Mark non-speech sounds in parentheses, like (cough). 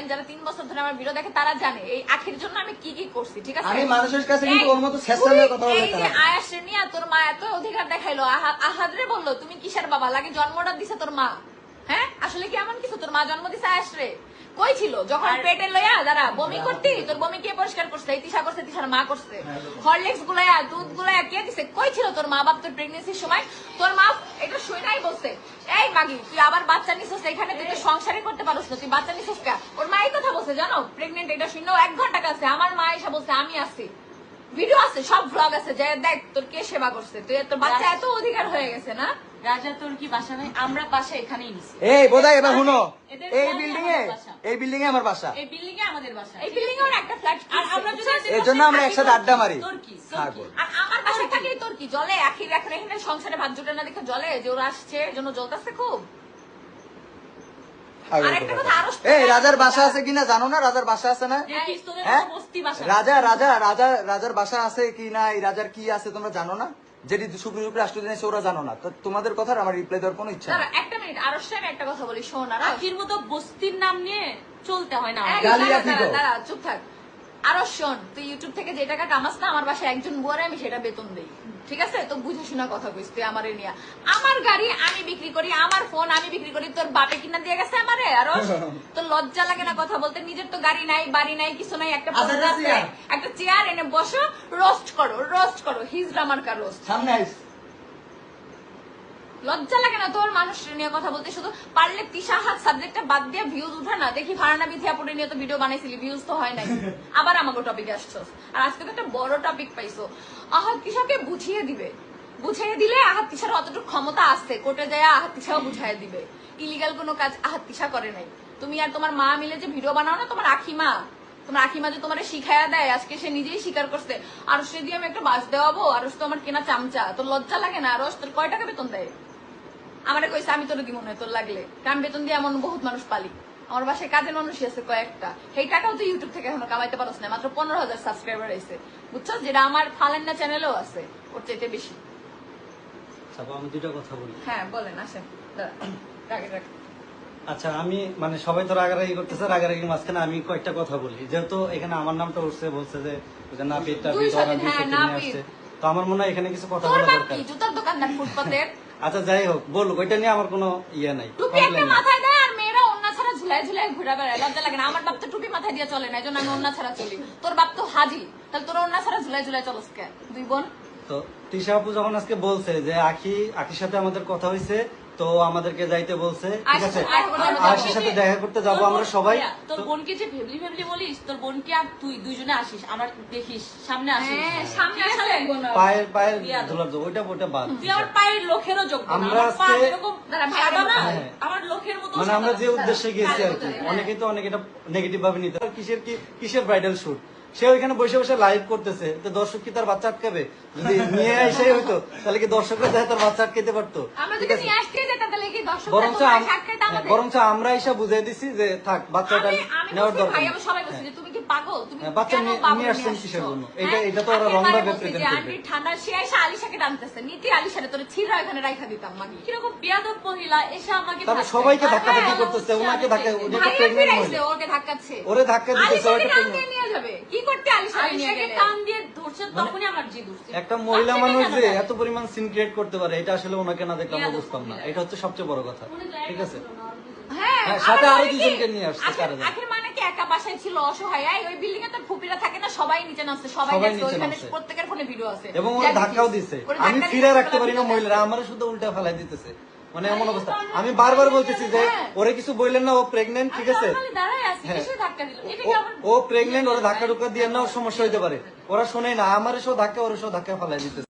দেখেন যারা তিন বছর ধরে আমার ভিডিও দেখে তারা জানে এই আখির জন্য আমি কি কি করছি ঠিক আছে? আমি মানুষের কাছে কিন্তু ওর মতো ছেঁচড়ানোর কথা বলে এই যে তারা। আয়াসে তোর মা এত অধিকার দেখাইলো আহাদরে বলল তুমি কিসের বাবা? লাগে জন্মটা দিছে তোর মা। হ্যাঁ? আসলে কি এমন কিছু? তোর মা জন্ম দিছে আয়াস রে কই ছিল? যখন পেটে লইয়া যারা বমি করতি তোর বমি কে পরিষ্কার করছে? তিশা করছে তিশার মা করছে। হরলিক্স গুলায়া দুধ গুলায়া কে দিছে? কই ছিল তোর মা বাপ তোর প্রেগনেন্সির সময়? তোর মা এটা শুইনাই বলছে। মাগি তুই আবার বাচ্চা নিছিস এখানে তুই তো সংসারই করতে পারছ না তুই বাচ্চা নিছিস কা? ওর মা এই কথা বলছে জানো? প্রেগনেন্ট এটা এক ঘণ্টা কাছে আমার মা এসে বলছে আমি আছি। ভিডিও আছে সব ভ্লগ আছে যে দেখ তোর কে সেবা করছে? তুই তোর বাচ্চা এত অধিকার হয়ে গেছে না? রাজা তোর কি বাসা নাই? আমরা বাসা এখানেই নিছি। এই বোধহয় এবার শুনো। এই বিল্ডিং এ এই বিল্ডিং এ আমার বাসা। এই বিল্ডিং এ আমাদের বাসা। এই বিল্ডিং এর একটা ফ্ল্যাট আর আমরা যদি এদের এর জন্য আমরা একসাথে আড্ডা মারি। তোর কি তোর হ্যাঁ, কি? বল। আর আমার বাসায় থাকলেই তোর কি? জলে? আখির এখন এখানে সংসারে ভাত জুটে না দেখে জলে? যে ওরা আসছে এর জন্য খুব। আর একটা কথা আরও এই রাজার বাসা আছে কিনা জানো না? রাজার বাসা আছে না? হ্যাঁ? রাজা রাজা রাজা রাজার বাসা আছে কি না? এই রাজার কি আছে তোমরা জানো না? যেটি শুক্র শুক্র রাষ্ট্রদিন আছে ওরা জানো না। তো তোমাদের কথার আমার রিপ্লাই দেওয়ার কোনো ইচ্ছা একটা মিনিট আরও আমি একটা কথা বলি শোন আর আখির মতো বস্তির নাম নিয়ে চলতে হয় না। চুপ থাক। আরও শোন তুই ইউটিউব থেকে যে টাকা কামাস না আমার বাসায় একজন বুয়ারে আমি সেটা বেতন দেই। ঠিক আছে? তো বুঝে শোনা কথা কইস তুই আমারে নিয়ে। আমার গাড়ি আমি বিক্রি করি আমার ফোন আমি বিক্রি করি তোর বাপে কিনা দিয়ে গেছে আমারে? আরও (laughs) তোর লজ্জা লাগে না কথা বলতে? নিজের তো গাড়ি নাই বাড়ি নাই কিছু নাই একটা আচ্ছা। একটা চেয়ার এনে বসো রোস্ট করো রোস্ট করো হিজড়া মার্কা রোস্ট সামনে আইস। লজ্জা লাগে না তোর মানুষ নিয়ে কথা বলতে? শুধু পারলে তিশা হাত সাবজেক্টটা বাদ দিয়ে ভিউজ উঠা না। দেখি ফারানা বিথিয়াপুরে নিয়ে তো ভিডিও বানাইছিলি ভিউজ তো হয় নাই। আবার আমাকে টপিকে আসছস। আর আজকে তো একটা বড় টপিক পাইছো। আহাত তিশাকে বুঝিয়ে দিবে। বুঝিয়ে দিলে আহাত তিশার অতটুকু ক্ষমতা আছে। কোর্টে যায় আহাত তিশাও বুঝাই দিবে। ইলিগাল কোনো কাজ আহাত তিশা করে নাই। তুমি আর তোমার মা মিলে যে ভিডিও বানাও না, তোমার আখিমা তোমার আখিমা যে তোমার শিখাইয়া দেয়, আজকে সে নিজেই স্বীকার করছে। আর সে দিয়ে আমি একটা বাস দেওয়াবো আর তো আমার কেনা চামচা। তোর লজ্জা লাগে না? আর তোর কয় টাকা বেতন দেয়? আমারে কইছে আমি তোর দিব না তোর লাগলে। কারণ বেতন দিয়ে এমন বহুত মানুষ পালি। আমার বাসায় কাজের মানুষই আছে কয়েকটা। সেই টাকাও তো ইউটিউব থেকে এখনও কামাইতে পারছ না মাত্র পনেরো হাজার সাবস্ক্রাইবার আছে বুঝছ যেটা আমার ফালান্না চ্যানেলেও আছে ওর চাইতে বেশি। আমি দুটো কথা বলি। হ্যাঁ বলেন আসেন। আচ্ছা আমি মানে সবাই তো রাগারাগি করতেছে রাগারাগির মাঝখানে আমি কয়েকটা কথা বলি। যেহেতু এখানে আমার নামটা উঠছে বলছে যে নাপিত হ্যাঁ, তো আমার মনে হয় এখানে কিছু কথা বলা দরকার। কি? জুতার দোকানদার ফুটপাতের? আচ্ছা যাই হোক বলুক ওইটা নিয়ে আমার কোনো ইয়ে নাই। টুপি একটা মাথায় দেয় আর মেয়েরা ছাড়া ঘুরে বেড়ায়। লজ্জা লাগে না আমার বাপ তো টুপি মাথায় দিয়ে চলে না এই জন্য আমি অন্য ছাড়া চলি। তোর বাপ তো হাজি তাহলে তোর অন্য ছাড়া ঝুলাই ঝুলাই চলস কে? দুই বোন। তো তৃষা আপু যখন আজকে বলছে যে আখি আখির সাথে আমাদের কথা হয়েছে তো আমাদেরকে যাইতে বলছে ঠিক আছে আয়সার সাথে দেখা করতে আর আখির সাথে দেখা করতে যাব আমরা সবাই তোর তো- বোনকে যে ভেবলি ভেবলি বলিস তোর বোনকে আর তুই দুইজনে আসিস আমার দেখিস সামনে আসিস হ্যাঁ সামনে আসলে পায়ের পায়ের। ধুলার যোগ, ওইটা ওইটা বাদ তুই আমার পায়ের লোকেরও যোগ্য না। আমরা আজকে- এরকম দাঁড়া, ভাই, সাদা হ্যাঁ। আমার লোকের মতো মানে আমরা যে উদ্দেশ্যে গেছি আর কি হ্যাঁ। অনেকেই তো অনেক এটা নেগেটিভ ভাবে নিতে পারে। কিসের কি কিসের ব্রাইডাল শুট সে ওইখানে বসে বসে লাইভ করতেছে। তো দর্শক কি তার বাচ্চা আটকাবে? যদি নিয়ে এসে হইতো তাহলে কি দর্শকরা যায় তার বাচ্চা আটকাতে পারতো? বরঞ্চ আমরা এসে বুঝিয়ে দিছি যে থাক বাচ্চাটা নেওয়ার দরকার ভাই, নেই। আমি সবাই বলছি যে তুমি কি পাগল? তুমি বাচ্চা নিয়ে- আসছেন কিসের জন্য? এটা- এটা তো ওরা আগের ভাবে বলছি যে present আন্টি করবে। ঠান্ডা সে আলিশাকে টানতেছে। নীতি আলিশারে তোরে ছিঁড়া এখানে রাইখা দিতাম মাগি। কীরকম বেয়াদব মহিলা এসে আমাকে তারপর সবাইকে দেয়। ধাক্কাধাক্কি করতেছে ওনাকে ধাক্কা উনি তো ভাইয়া মহিলা ওকে ধাক্কাচ্ছে। ওরে ধাক্কা দিতেছে আলিশাকে ওইটা টান তো- দিয়ে নিয়ে যাবে। কি করতে আলিশাকে নিয়ে গেলে? টান দিয়ে ধরছে তখনই আমার জিদ উঠছে একটা মহিলা মানুষ যে এত পরিমাণ সিন ক্রিয়েট করতে পারে এটা আসলে ওনাকে না দেখলে আমরা বুঝতাম না এটা হচ্ছে সবচেয়ে বড় কথা ঠিক আছে হ্যাঁ, হ্যাঁ, সাথে আরও দুজনকে নিয়ে আসছে, মানে একা বাসায় ছিল অসহায় এই, ওই বিল্ডিং এ তো ফুপিরা থাকে না সবাই নিচে নামছে সবাই নিচে ওইখানে প্রত্যেকের ফোনে ভিডিও আছে এবং ওরা ধাক্কাও। দিছে আমি ফিরে রাখতে পারি না মহিলারা আমারও শুধু উল্টা ফেলাই দিতেছে মানে এমন অবস্থা আমি বারবার বলতেছি যে হ্যাঁ। ওরে কিছু বললেন না ও প্রেগনেন্ট ঠিক আছে হ্যাঁ। ধাক্কা দিল? এটা ও- কি আমার- ও প্রেগনেন্ট ওরা ধাক্কা টুক্কা দিয়ে না ওর সমস্যা হইতে পারে ওরা শোনে না আমার এসব ধাক্কা ওর এসব ধাক্কা ফেলাই দিতেছে